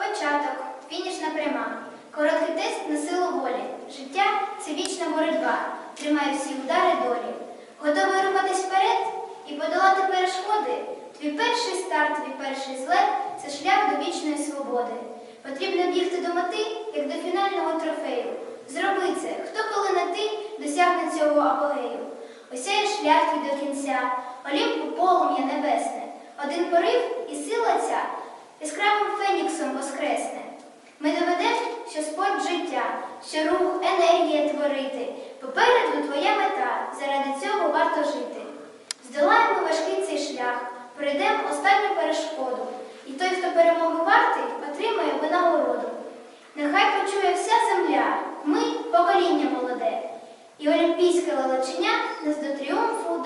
Початок, фінішна пряма, короткий тест на силу волі. Життя це вічна боротьба, тримає всі удари долі. Готовий рухатись вперед і подолати перешкоди. Твій перший старт, твій перший злет це шлях до вічної свободи. Потрібно бігти до мети, як до фінального трофею. Зроби це, хто коли не ти досягне цього апогею. Осяє шлях твій до кінця, Олімпу полум'я небесне. Один порив і сила ця життя, що рух, енергія творити. Попереду твоя мета, заради цього варто жити. Здолаємо важкий цей шлях, пройдемо останню перешкоду. І той, хто перемоги вартий, отримає винагороду. Нехай почує вся земля, ми покоління молоде, і олімпійське величення нас до тріумфу.